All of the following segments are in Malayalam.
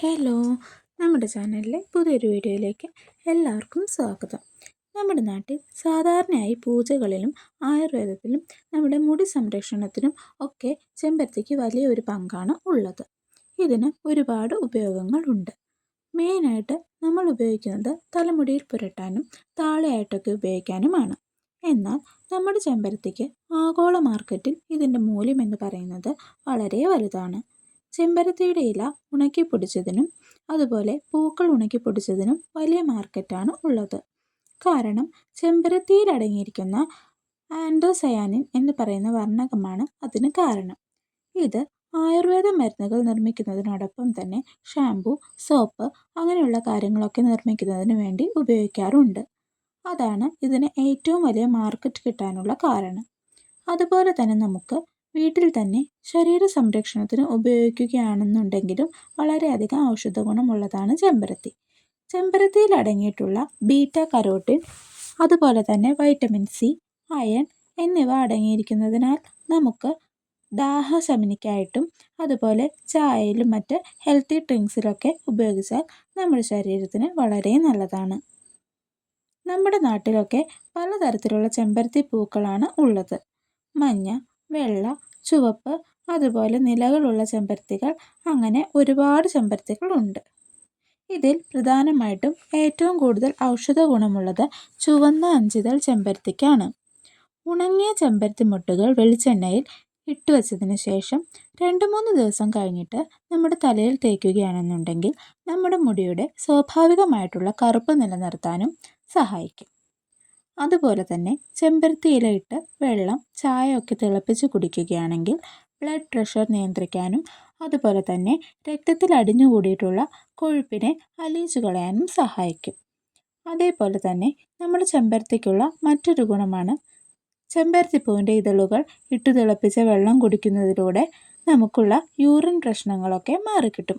ഹലോ നമ്മുടെ ചാനലിലെ പുതിയൊരു വീഡിയോയിലേക്ക് എല്ലാവർക്കും സ്വാഗതം. നമ്മുടെ നാട്ടിൽ സാധാരണയായി പൂജകളിലും ആയുർവേദത്തിലും നമ്മുടെ മുടി സംരക്ഷണത്തിനും ഒക്കെ ചെമ്പരത്തിക്ക് വലിയൊരു പങ്കാണ് ഉള്ളത്. ഇതിന് ഒരുപാട് ഉപയോഗങ്ങളുണ്ട്. മെയിനായിട്ട് നമ്മൾ ഉപയോഗിക്കുന്നത് തലമുടിയിൽ പുരട്ടാനും താളയായിട്ടൊക്കെ ഉപയോഗിക്കാനുമാണ്. എന്നാൽ നമ്മുടെ ചെമ്പരത്തിക്ക് ആഗോള മാർക്കറ്റിൽ ഇതിന്റെ മൂല്യം എന്ന് പറയുന്നത് വളരെ വലുതാണ്. ചെമ്പരത്തിയുടെ ഇല ഉണക്കി പൊടിച്ചതിനും അതുപോലെ പൂക്കൾ ഉണക്കി പൊടിച്ചതിനും വലിയ മാർക്കറ്റാണ് ഉള്ളത്. കാരണം ചെമ്പരത്തിയിൽ അടങ്ങിയിരിക്കുന്ന ആൻഡോസയാനിൻ എന്ന് പറയുന്ന വർണകമാണ് അതിന് കാരണം. ഇത് ആയുർവേദ മരുന്നുകൾ നിർമ്മിക്കുന്നതിനോടൊപ്പം തന്നെ ഷാംപൂ സോപ്പ് അങ്ങനെയുള്ള കാര്യങ്ങളൊക്കെ നിർമ്മിക്കുന്നതിന് വേണ്ടി ഉപയോഗിക്കാറുണ്ട്. അതാണ് ഇതിന് ഏറ്റവും വലിയ മാർക്കറ്റ് കിട്ടാനുള്ള കാരണം. അതുപോലെ തന്നെ നമുക്ക് വീട്ടിൽ തന്നെ ശരീര സംരക്ഷണത്തിന് ഉപയോഗിക്കുകയാണെന്നുണ്ടെങ്കിലും വളരെയധികം ഔഷധ ഗുണമുള്ളതാണ് ചെമ്പരത്തി. ചെമ്പരത്തിയിൽ അടങ്ങിയിട്ടുള്ള ബീറ്റ കരോട്ടിൻ അതുപോലെ തന്നെ വൈറ്റമിൻ സി അയൺ എന്നിവ അടങ്ങിയിരിക്കുന്നതിനാൽ നമുക്ക് ദാഹശമനിക്കായിട്ടും അതുപോലെ ചായയിലും മറ്റ് ഹെൽത്തി ഡ്രിങ്ക്സിലൊക്കെ ഉപയോഗിച്ചാൽ നമ്മുടെ ശരീരത്തിന് വളരെ നല്ലതാണ്. നമ്മുടെ നാട്ടിലൊക്കെ പലതരത്തിലുള്ള ചെമ്പരത്തി പൂക്കളാണ് ഉള്ളത്. മഞ്ഞ വെള്ള ചുവപ്പ് അതുപോലെ നിലകളുള്ള ചെമ്പരത്തികൾ അങ്ങനെ ഒരുപാട് ചെമ്പരത്തികളുണ്ട്. ഇതിൽ പ്രധാനമായിട്ടും ഏറ്റവും കൂടുതൽ ഔഷധ ഗുണമുള്ളത് ചുവന്ന അഞ്ചിതൾ ചെമ്പരത്തിക്കാണ്. ഉണങ്ങിയ ചെമ്പരത്തി മുട്ടുകൾ വെളിച്ചെണ്ണയിൽ ഇട്ട് വെച്ചതിന് ശേഷം രണ്ട് മൂന്ന് ദിവസം കഴിഞ്ഞിട്ട് നമ്മുടെ തലയിൽ തേക്കുകയാണെന്നുണ്ടെങ്കിൽ നമ്മുടെ മുടിയുടെ സ്വാഭാവികമായിട്ടുള്ള കറുപ്പ് നിലനിർത്താനും സഹായിക്കും. അതുപോലെ തന്നെ ചെമ്പരത്തി ഇട്ട് വെള്ളം ചായ ഒക്കെ തിളപ്പിച്ച് കുടിക്കുകയാണെങ്കിൽ ബ്ലഡ് പ്രഷർ നിയന്ത്രിക്കാനും അതുപോലെ തന്നെ രക്തത്തിൽ അടിഞ്ഞുകൂടിയിട്ടുള്ള കൊഴുപ്പിനെ അലിയിച്ചു കളയാനും സഹായിക്കും. അതേപോലെ തന്നെ നമ്മുടെ ചെമ്പരത്തിക്കുള്ള മറ്റൊരു ഗുണമാണ് ചെമ്പരത്തിപ്പൂവിന്റെ ഇതളുകൾ ഇട്ടു തിളപ്പിച്ച വെള്ളം കുടിക്കുന്നതിലൂടെ നമുക്കുള്ള യൂറിൻ പ്രശ്നങ്ങളൊക്കെ മാറിക്കിട്ടും.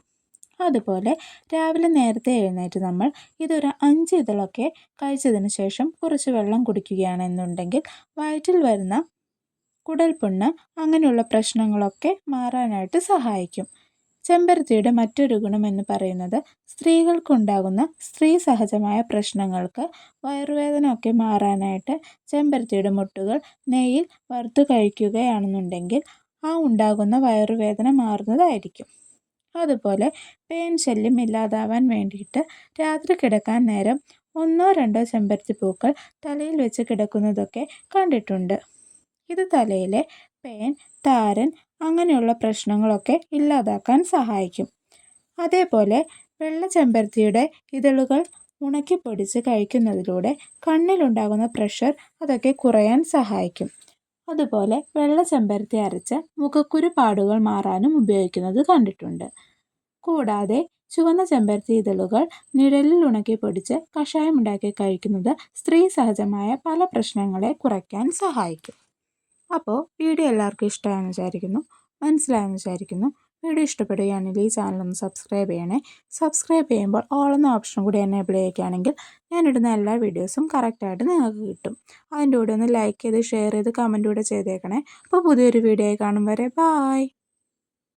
അതുപോലെ രാവിലെ നേരത്തെ എഴുന്നേറ്റ് നമ്മൾ ഇതൊരു അഞ്ച് ഇതളൊക്കെ കഴിച്ചതിന് ശേഷം കുറച്ച് വെള്ളം കുടിക്കുകയാണെന്നുണ്ടെങ്കിൽ വയറ്റിൽ വരുന്ന കുടൽപുണ്ണ് അങ്ങനെയുള്ള പ്രശ്നങ്ങളൊക്കെ മാറാനായിട്ട് സഹായിക്കും. ചെമ്പരത്തിയുടെ മറ്റൊരു ഗുണം എന്ന് പറയുന്നത് സ്ത്രീകൾക്കുണ്ടാകുന്ന സ്ത്രീ സഹജമായ പ്രശ്നങ്ങൾക്ക് വയറുവേദന ഒക്കെ മാറാനായിട്ട് ചെമ്പരത്തിയുടെ മുട്ടുകൾ നെയ്യിൽ വറുത്ത് കഴിക്കുകയാണെന്നുണ്ടെങ്കിൽ ആ ഉണ്ടാകുന്ന വയറുവേദന മാറുന്നതായിരിക്കും. അതുപോലെ പേൻ ശല്യം ഇല്ലാതാവാൻ വേണ്ടിയിട്ട് രാത്രി കിടക്കാൻ നേരം ഒന്നോ രണ്ടോ ചെമ്പരത്തി പൂക്കൾ തലയിൽ വെച്ച് കിടക്കുന്നതൊക്കെ കണ്ടിട്ടുണ്ട്. ഇത് തലയിലെ പേൻ താരൻ അങ്ങനെയുള്ള പ്രശ്നങ്ങളൊക്കെ ഇല്ലാതാക്കാൻ സഹായിക്കും. അതേപോലെ വെള്ള ചെമ്പരത്തിയുടെ ഇതളുകൾ ഉണക്കി പൊടിച്ച് കഴിക്കുന്നതിലൂടെ കണ്ണിലുണ്ടാകുന്ന പ്രഷർ അതൊക്കെ കുറയാൻ സഹായിക്കും. അതുപോലെ വെള്ള ചെമ്പരത്തി അരച്ച് മുഖക്കുരു പാടുകൾ മാറാനും ഉപയോഗിക്കുന്നത് കണ്ടിട്ടുണ്ട്. കൂടാതെ ചുവന്ന ചെമ്പരത്തി ഇതളുകൾ നിഴലിൽ ഉണക്കി പൊടിച്ച് കഷായം ഉണ്ടാക്കി കഴിക്കുന്നത് സ്ത്രീ സഹജമായ പല പ്രശ്നങ്ങളെ കുറയ്ക്കാൻ സഹായിക്കും. അപ്പോൾ വീഡിയോ എല്ലാവർക്കും ഇഷ്ടമായെന്ന് വിചാരിക്കുന്നു. മനസ്സിലായെന്ന് വിചാരിക്കുന്നു. വീഡിയോ ഇഷ്ടപ്പെടുകയാണെങ്കിൽ ഈ ചാനലൊന്ന് സബ്സ്ക്രൈബ് ചെയ്യണേ. സബ്സ്ക്രൈബ് ചെയ്യുമ്പോൾ ഓൾ എന്ന ഓപ്ഷൻ കൂടി എനേബിൾ ചെയ്യുകയാണെങ്കിൽ ഞാനിടുന്ന എല്ലാ വീഡിയോസും കറക്റ്റായിട്ട് നിങ്ങൾക്ക് കിട്ടും. അതിന്റെ കൂടെ ഒന്ന് ലൈക്ക് ചെയ്ത് ഷെയർ ചെയ്ത് കമന്റ് കൂടെ ചെയ്തേക്കണേ. അപ്പോൾ പുതിയൊരു വീഡിയോ കാണും വരെ. ബായ്